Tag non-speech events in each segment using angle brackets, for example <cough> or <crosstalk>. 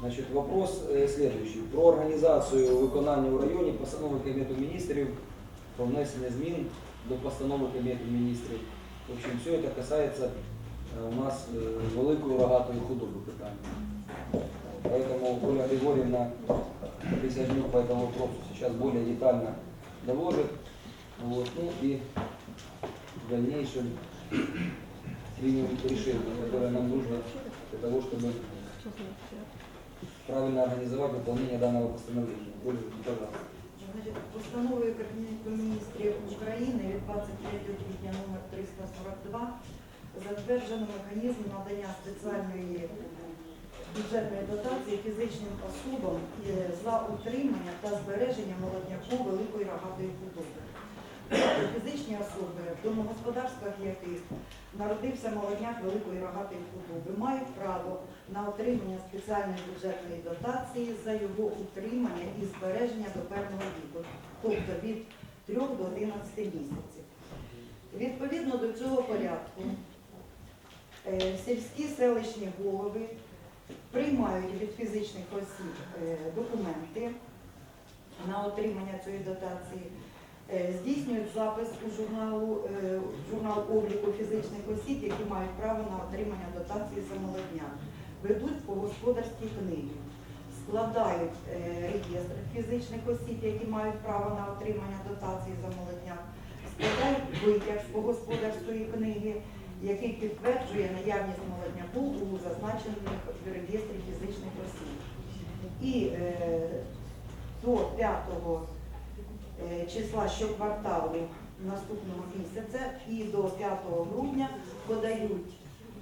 Значит, вопрос э, следующий. Про організацію виконання у районі постанови Кабінету міністрів про внесення змін до постанови Кабінету міністрів. В общем, все это касается э, у нас э, великої рогатої худоби питання. Поэтому Оля Григорьевна присоединю по этому вопросу сейчас более детально доложит. Вот, ну и в дальнейшем примем решение, которое нам нужно для того, чтобы правильно организовать выполнение данного постановления. Оля, пожалуйста. Значить, постановою Кабінету міністрів України від 23 квітня номер 342 затверджено механізм надання спеціальної бюджетної дотації фізичним особам е, за утримання та збереження молодняку великої рогатої худоби. Фізичні особи, в домогосподарствах яких народився молодняк великої рогатої худоби, мають право на отримання спеціальної бюджетної дотації за його утримання і збереження до певного віку, тобто від 3 до 11 місяців. Відповідно до цього порядку е, сільські селищні голови приймають від фізичних осіб е, документи на отримання цієї дотації, здійснюють запис у журналу, е, журнал обліку фізичних осіб, які мають право на отримання дотації за молодняк, ведуть по господарській книгі, складають е, реєстр фізичних осіб, які мають право на отримання дотації за молодняк, складають витяг з господарської книги, який підтверджує наявність молодняку у зазначених в реєстрі фізичних осіб. І е, до 5 е, числа щокварталу наступного місяця і до 5 грудня подають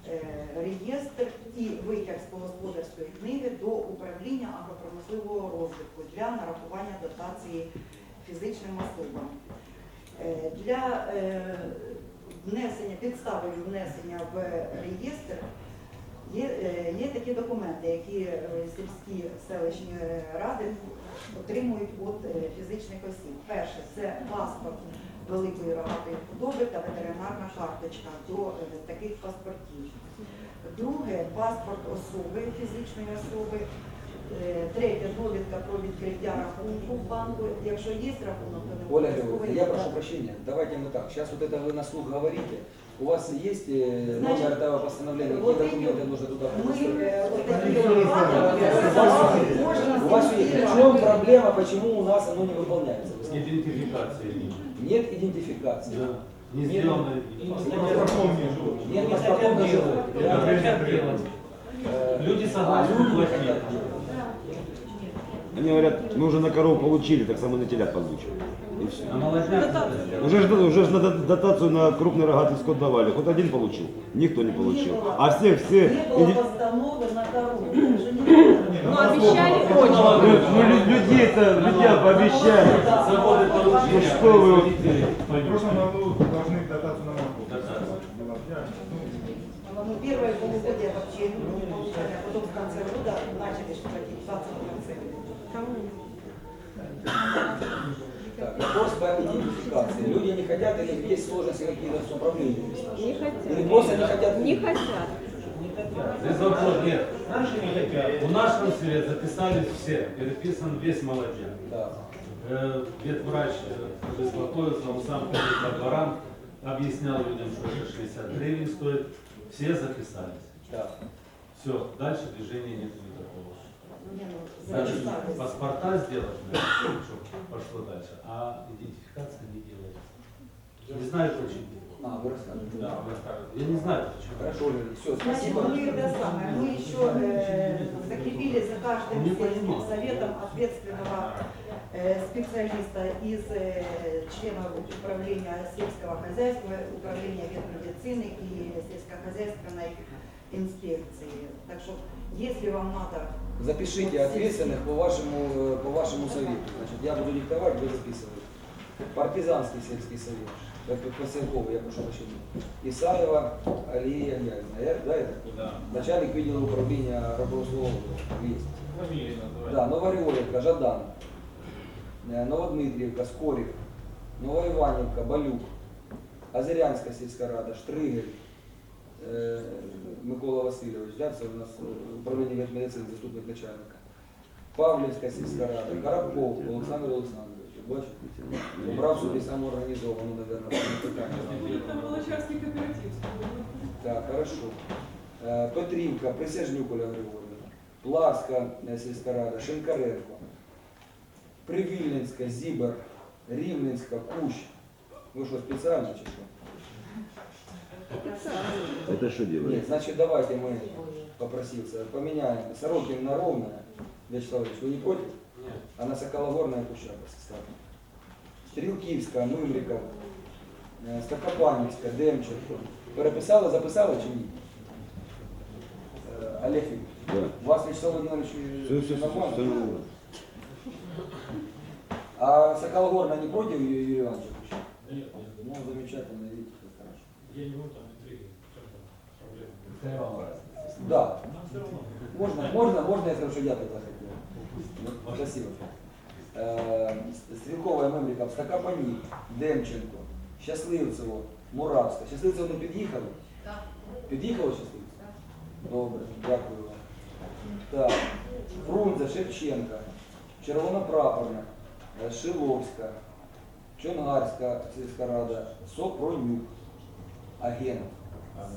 е, реєстр і витяг з господарської книги до управління агропромислового розвитку для нарахування дотації фізичним особам. Е, Для е, внесення, підставою внесення в реєстр є, е, є такі документи, які е, сільські селищні е, ради отримують від е, фізичних осіб. Перше це паспорт великої рогатої худоби та ветеринарна карточка до е, таких паспортів. Друге паспорт особи, фізичної особи. Е, Третє довідка про відкриття рахунку в банку. Якщо є рахунок, то не Оля обов'язково Григорьевна, я є. прошу прощения, давайте мы так. Сейчас вот это вы на слух говорите. У вас есть э, Значит, номер этого постановления, какие вот документы эти- нужно туда Ми предоставить? е, от такі випадки можна У вас есть. В сільській чем раді. проблема, почему у нас оно не выполняется? Идентификации нет. Нет идентификации. Да. Не Нет. сделано. Нет паспортов на живот. Это хотят делать. Э, Люди а, согласны люди платить. хотят. Они говорят, мы уже на корову получили, так само на телят получим. И все. А молодняк Уже, ж- уже ж на до- дотацию на крупный рогатый скот давали. Хоть один получил, никто не получил. Не было. А все, все... Не было постановы на корову. не было. Ну, обещали Ну, очень. ну, лю- людей-то, людей пообещали. Заводы Ну что вы В прошлом году должны дотацию на молоко. Дотацию. Была пьяная. Ну, Ну, первое полугодие вообще не получали, а потом в конце года начали платить 20%. Так, вопрос по идентификации. Люди не хотят или есть сложности какие-то с управлением? Не хотят. Или просто не хотят? Не хотят. Здесь вопрос нет. У нашего селе записались все, переписан весь молодняк. Да. Э, Ветврач э, беспокоился, он сам ходит по дворам, объяснял людям, что это 60 гривен стоит. Все записались. Да. Все, дальше движения нет. Не, ну, Значит, записались. паспорта сделать, надо, чтобы пошло дальше, а идентификация не делается. Не знаю почему. А, вы расскажете. Да, вы расскажете. Я не знаю почему. Хорошо, Оля, все, Значит, спасибо. мы это самое, мы еще э, закрепили за каждым Не сельским советом ответственного э, специалиста из э, членов управления сельского хозяйства, управления ветмедицины и сельскохозяйственной инспекции. Так что, если вам надо... Запишите ответственных по вашему, э, по вашему совету. Значит, я буду диктовать, вы записываете. Партизанский сельский совет. Это Косенкова, я прошу прощения. Исаева Алия Ягина. Я- Да, это? Да. Начальник видела управления рабоусловного. Есть. Да, Новогригорьевка, Жадан. Э, Новодмитриевка, Скорик. Новоиванівка, Балюк. Озерянська сільська рада, Штригель. е, Микола Васильович, да, це у нас е, управління медицини, заступник начальника. Павлівська сільська рада, Карабков Олександр Олександрович. Бачите? Обрав собі самоорганізовану, мабуть, питання. Волочарський кооператив. Так, хорошо. Е, Петрівка, Присяжнюк Оля Григорівна, Плавська е, сільська рада, Шинкаренко, Привільненська, Зібер, Рівненська, Кущ. Ви що, спеціально чи що? Это что Нет, делать? значит, давайте мы, попросился, поменяем Сорокин на Ровное. Вячеслав Ильич, вы не против? Нет. А на Сокологорная Кущака составим. Стрілківська, Мимрика, е, Стакопанівська, Демченко. Переписали, записали чи ні? Е, Олег Вікторович, Да. у вас Вячеслав Владимирович Все, все, все, нормально? все нормально. А Сокологорная не против Ю- Юрия Ивановича? Кущака? Нет, Ну, замечательно, видите, как хорошо. Я не там интриги. В чем там проблема? Да, Нам все равно. Можно, можно, можно, я скажу, что я туда хотел. Ну, Спасибо. Э, Стрілкова Мемріка, Стакапані, Демченко, Щасливцево, Муравська. Щасливцево не під'їхали? Так. Під'їхало Щасливцево? Добре, дякую вам. Так, Фрунзе, Шевченка, Червонопрапорна, е, Шиловська, Чонгарська сільська рада, Сопронюк, агент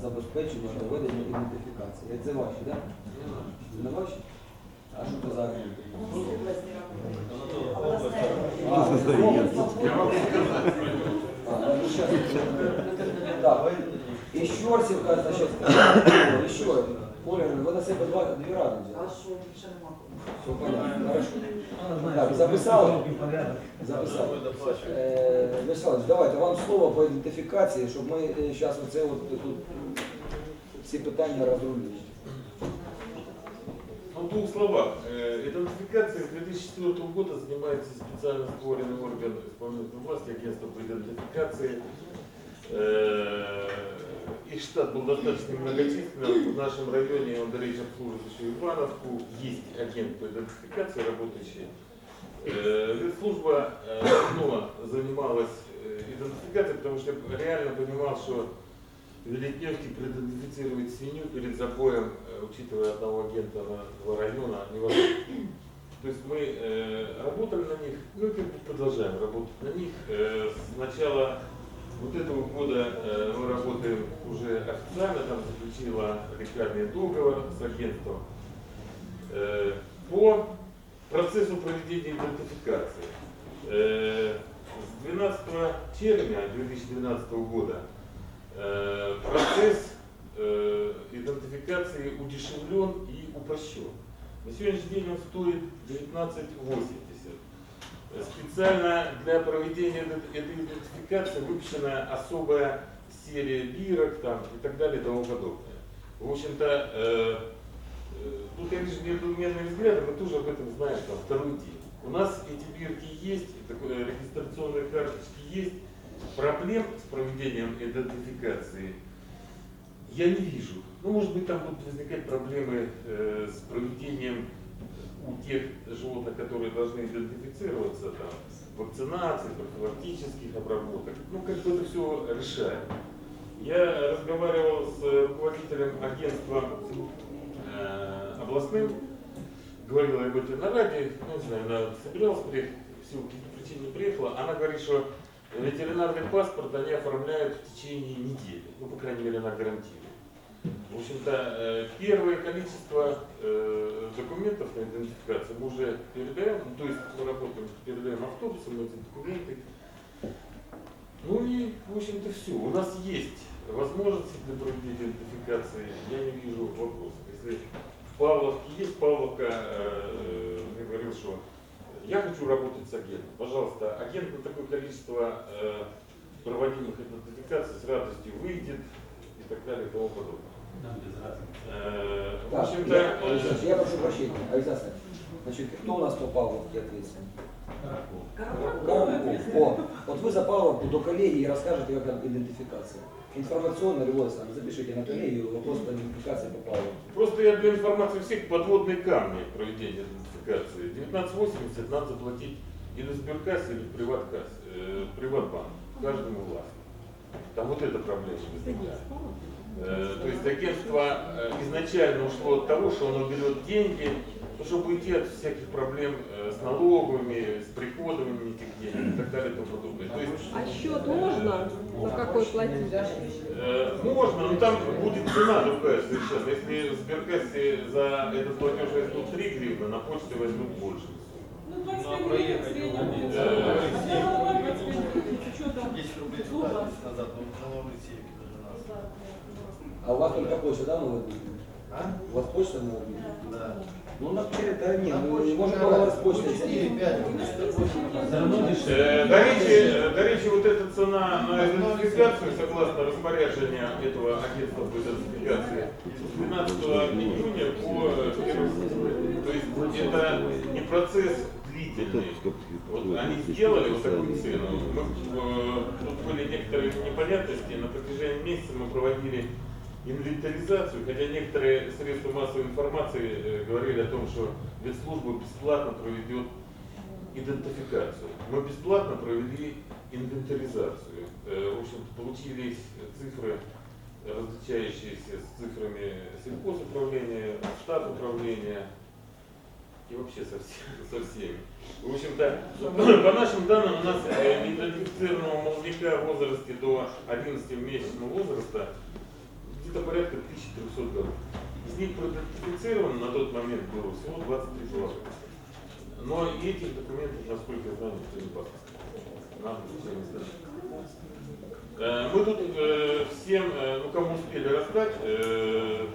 забезпечення проведення ідентифікації. Це ваші, так? Не ваші? А що це за агент? А, а, ну, щас. Так, і Щорсівка, значить, О, і що? Оля, ви на себе два, дві ради взяли. А що, більше нема кому? Все понятно, хорошо. Так, записали? Записали. Е, Вячеславович, давайте вам слово по ідентифікації, щоб ми зараз оце от тут всі питання розрулили. Ну, в двух словах. Э, Идентификацией с 2004 года занимается специально створенный орган исполнительной власти, агентство по идентификации. Э, Их штат был достаточно многочисленным. В нашем районе, он, обслуживает еще Ивановку. Есть агент по идентификации работающий. Э, Служба э, давно занималась э, идентификацией, потому что реально понимал, что Великневский проидентифицировать свинью перед забоем, э, учитывая одного агента на два района, невозможно. То есть мы э, работали на них, ну и продолжаем работать на них. Э, с начала вот этого года э, там заключила лекарный договор с агентством э, по процессу проведения идентификации. Э, с 12 червня 2012 года Э, процесс э, идентификации удешевлен и упрощен. На сегодняшний день он стоит 19,80. Э, Специально для проведения этой идентификации выпущена особая серия бирок там, и так далее и тому подобное. В общем-то, э, э, тут я вижу недоуменные взгляды, мы тоже об этом знаем там, второй день. У нас эти бирки есть, такое, регистрационные карточки есть, Проблем с проведением идентификации я не вижу. Ну, может быть, там будут возникать проблемы э, с проведением у тех животных, которые должны идентифицироваться, там, вакцинации, профилактических обработок. Ну, как бы это все решаем. Я разговаривал с руководителем агентства э, областным, говорила об этом на радио, ну, не знаю, она собиралась приехать, в силу причин не приехала. Она говорит, что Ветеринарный паспорт они оформляют в течение недели, ну, по крайней мере, она гарантирует. В общем-то, э, первое количество э, документов на идентификацию мы уже передаем, ну, то есть мы работаем, передаем автобусом эти документы. Ну и, в общем-то, все. У нас есть возможности для проведения идентификации, я не вижу вопросов. Если в Павловке есть, Павловка э, говорил, что я хочу работать с агентом. Пожалуйста, агент на такое количество э, проводимых идентификаций с радостью выйдет так далее и тому подобное. Разницы. Э, в я, э, я прошу прощения, Александр, значит, кто у нас по Павловке ответственный? Хорошо. Коробков. О, вот вы за Павловку до коллегии расскажете, как идентификация. Информационно, любой сам, запишите на коллегию вопрос по идентификации по Павловке. Просто я для информации всех подводные камни проведения идентификации. 1980 надо заплатить или в сберкассе, или в приваткассе, э, в приватбанк, каждому властнику. Там вот эта проблема возникает. Э, То есть агентство э, изначально ушло от того, что оно берет деньги, ну, чтобы уйти от всяких проблем э, с налоговыми, с приходами этих денег и так далее и тому подобное. То есть А счет можно? За какой платить? Можно, но там будет цена другая совершенно. Если в сберкассе за этот платеж возьмут 3 гривны, на почте возьмут больше. Ну, 25 гривен в среднем. Э, Я брала 25 гривен. Что там? 10 рублей Зуба. назад, он налоговый сейф даже нас. А у вас только почта, да, Дмитрий? А? У вас почта Дмитрий? Да. Ну, на да нет, На ну, почте можно надо. было с почтой. Ну, 4, 5. Все равно Э, дешевле. До речи, э, до речи, вот эта цена на идентификацию, согласно распоряжению этого агентства по идентификации, с 12 июня по э, 1 То есть это не процесс длительный. Вот они сделали вот такую цену. Мы, э, тут были некоторые непонятности. На протяжении месяца мы проводили инвентаризацию, хотя некоторые средства массовой информации э, говорили о том, что ветслужба бесплатно проведет идентификацию. Мы бесплатно провели инвентаризацию. Э, В общем получились цифры, различающиеся с цифрами сельхозуправления, штат управления и вообще со, всем- <laughs> со всеми. В общем-то, <laughs> по нашим данным, у нас э, идентифицированного молодняка в возрасте до 11-месячного возраста где-то порядка 1300 голов. Из них проидентифицировано на тот момент было всего 23 человека. Но и этих документов, насколько я знаю, никто не показывает. Нам ничего не знает. Э, Мы тут э, всем, э, ну кому успели раздать, э,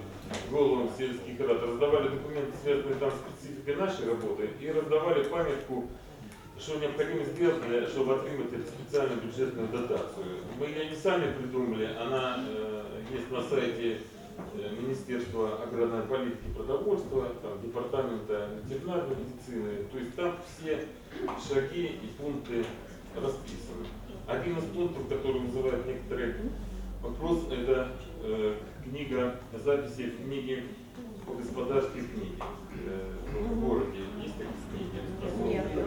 головам сельских рад, раздавали документы, связанные там с спецификой нашей работы, и раздавали памятку, что необходимо сделать, чтобы отримать специальную бюджетную дотацию. Мы ее не сами придумали, она э, есть на сайте э, Министерства аграрной политики и продовольствия, там, департамента ветеринарной медицины. То есть там все шаги и пункты расписаны. Один из пунктов, который вызывает некоторые вопрос, это э, книга, записи в книге по господарской книге. Э, в городе есть такие книги.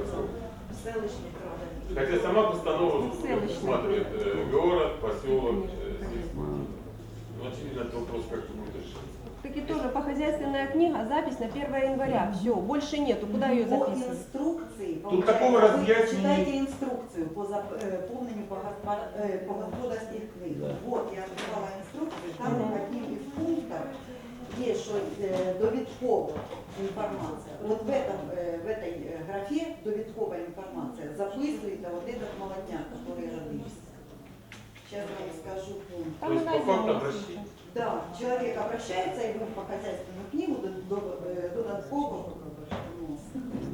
Хотя сама постанова предусматривает э, город, поселок, э, сельский. Ну, очевидно, этот вопрос как-то будет решен. Так и тоже по хозяйственная книга, запись на 1 января. Все, больше нету. Куда ее По записывать? инструкции, Тут такого разъяснения- читайте инструкцию по заполнению по, э, по господарских книг. Вот, я написала инструкцию, там в одних из пунктов есть, что э, довідкова информация. Вот в, этом, э, в этой э, графе довідковая информация записывается вот этот молодняк, который родился. Сейчас я вам скажу пункт. То есть по факту обращения. Да, человек обращается, и вы по хозяйственную книгу додатково.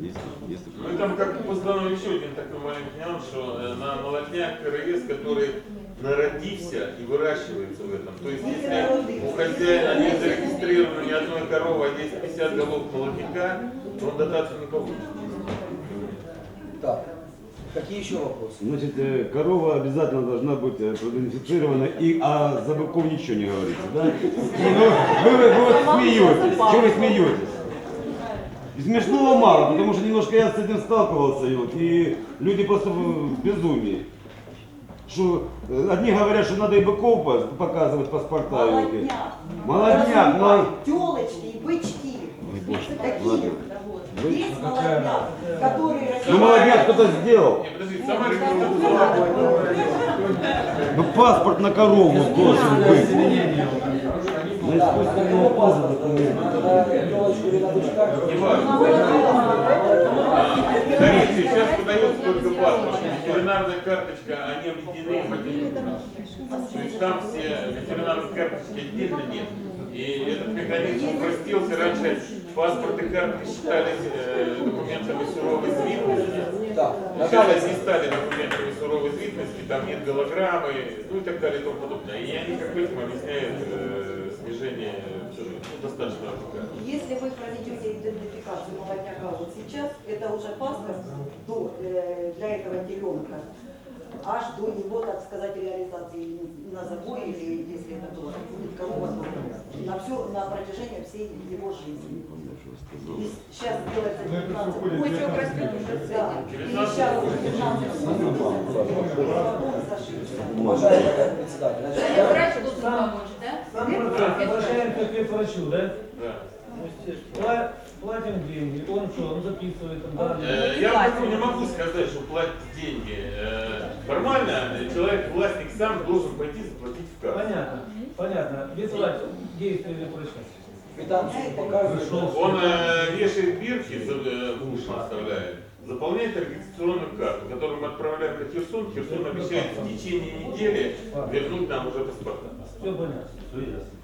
Есть, есть Ну там как постановил еще один такой маленький нюанс, что на молодняк КРС, который народился и выращивается в этом. То есть если у хозяина не зарегистрировано ни одной коровы, а есть 50 голов молодняка, то он дотацию не получит. Так, какие еще вопросы? Значит, э, корова обязательно должна быть э, продезинфицирована, и а за быков ничего не говорится, да? И вы, вы, вы, вот смеетесь, что вы смеетесь? И смешного мало, потому что немножко я с этим сталкивался, и, вот, и люди просто в безумии. Что одни говорят, что надо и быков по- показывать паспорта. вот. Молодняк. Молодняк, но... Телочки и бычки. Ой, боже, Такие. Вы- Есть молодняк, который Ну молодняк кто-то сделал. Ну паспорт на корову должен быть. На искусственного паспорта? документ. Смотрите, сейчас выдается только паспорт. Ветеринарная карточка, они объединены в один То есть там все ветеринарные карточки отдельно нет. И этот механизм упростился. Раньше паспорты и карточки считались э, документами суровой звитности. Сейчас они стали документами суровой звитности, там нет голограммы, ну и так далее и тому подобное. И они как этим объясняют э, э, ну, достаточно. Если вы проведете идентификацию молодняка вот сейчас, это уже паспорт до, э, для этого теленка, аж до его, так сказать, реализации на забой или если это было, будет то на все, на протяжении всей его жизни. И сейчас делается Ну, это 19 всё входит в Бычок 19 растет уже в Да, среднем. и сейчас уже 15 потом ошибся. Уважаемый председатель, значит, Это я- врач должен помочь, Сам процесс обращаемся к ветврачу, да? Да. Пла- Платим деньги, он что, он записывает там, да? Э, Я поэтому не могу сказать, что платить деньги. Э, Формально э, человек, властник сам должен пойти заплатить в кассу. Понятно, понятно. Ветврач, действие ветврача. квитанцию показываю. Пришел. Он э, вешает бирки, за- э, в уши оставляет, заполняет регистрационную карту, которую мы отправляем на Херсон. Херсон обещает в течение недели вернуть нам уже паспорта. Все понятно, все ясно.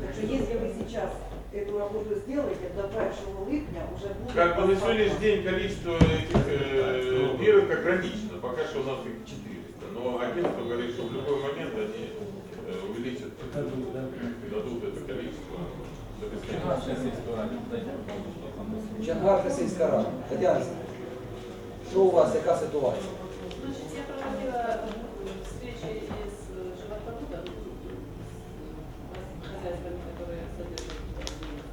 Так что если вы сейчас эту работу сделаете, до 1 липня уже будет... Как бы на сегодняшний день количество этих э, ограничено, пока что у нас их 400. Но агентство говорит, что в любой момент они э, увеличат, Дадут, да? дадут это количество. Чангарка сільська рада. Тетяна, що у вас, яка ситуація? Значит, я проводила встречи и с животноводом, с хозяйствами, которые содержат животных.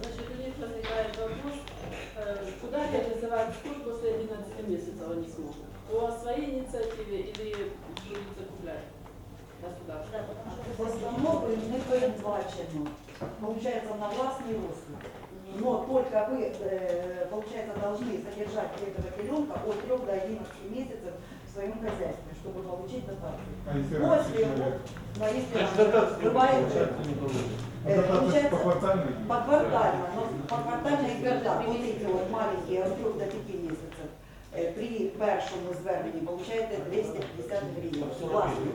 Значит, у них возникает вопрос, э, куда реализовать скот после 11 месяцев они смогут. По своей инициативе или будут закуплять государство? Постановою не передбачено. Получается, на властный розыск. Но только вы, э, получается, должны содержать этого теленка от 3 до 11 месяцев в своем хозяйстве, чтобы получить дотацию. А если После, но если Значит, бывает, Получается, получится. э, Дотация по получается, квартальной? поквартально, но поквартально и когда вот эти вот маленькие от 3 до 5 месяцев э, при першому зверненні получаєте 250 гривень. Власне.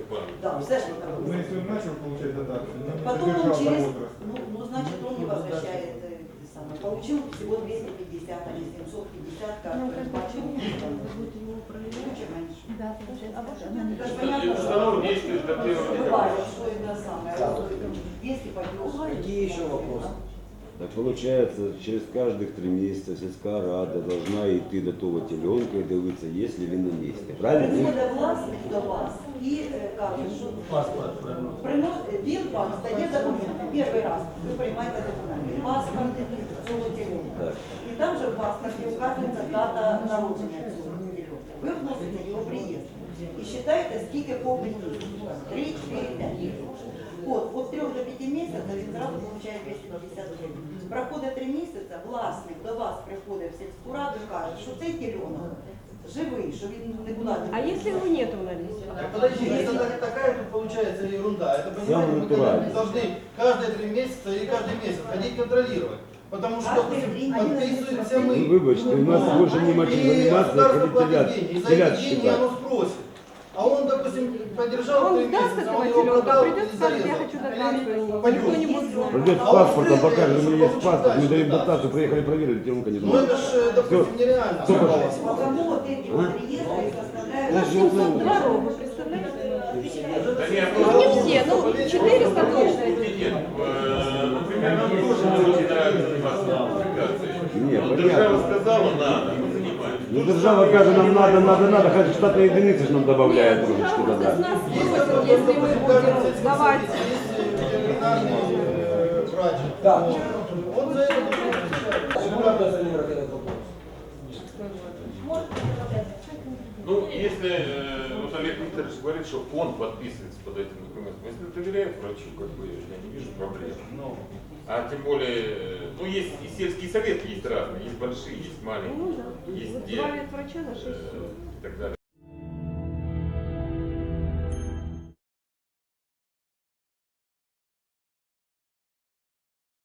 Да, все ж таки. Ну, если он начал получать дотацию, но не Потом он через, ну, ну, значит, он не возвращает, э, самое получил всего 250, а не 750, как предположил. Лучше меньше. Это ж понятно, Установ что действует до первого бывает, дня. что это самое, а если пойдешь. Какие еще вопросы? Так получается, через каждых три месяца сельская рада должна идти до того теленка и дивитися, есть ли він на місці. Правильно? Приходить власник до вас і е, каже, що Паспорт, правильно. приносить, він вам здає документи. Перший раз ви приймаєте документи. Паспорт цього теленка. Так. І там же в паспорті вказується дата народження цього теленка. Ви вносите його приїзд. І вважаєте, скільки повних місяців. 3, 4, 5. От, от 3 до 5 місяців він зразу отримує 250 гривень. Проходить 3 місяці, власник до вас приходить в сільську раду і каже, що цей теленок живий, що він нікуди не А если его нету на листе? Так, подожди, это так- такая тут получается ерунда. Это понимаете, Самое мы натуральное. когда должны каждые три месяца или каждый месяц ходить контролировать. Потому что Каждый день. подписываемся Ну, мы. вибачте, у нас більше нема чим И займатися, государство коли телят, платит деньги. И за телят эти деньги считати. оно спросит. А он, допустим, подержал Он три сдаст месяца, этого он его продал и скажет, я хочу дотацию. Пойдет. Никто не будет знать. Придет с А паспортом, покажет, у меня есть паспорт, мы даем дотацию. приехали, проверили, теленка не Ну знает. это ж, допустим, нереально. Кто пошел? Потому вот эти вот реестры составляют... Же узнал. Дорогу, вы представляете? Да нет, Ну, не все, ну, 400 точно. Э, например, нам тоже не очень нравится заниматься идентификацией. Нет, понятно. держава сказала, надо. Ну, держава каже, нам надо, надо, надо, хоть штатные единицы ж нам трошечки Пожалуйста, тогда. с нас спросят, если мы будем давать. Он за это вопрос? Ну, если э, Олег Викторович говорит, что фонд подписывается под этим документом, если доверяет врачу, как бы я не вижу проблем. А тем более, ну есть и сельские советы есть разные, есть большие, есть Ну маленькие, да. есть Вот где, ветврача на 6 э, и так далее.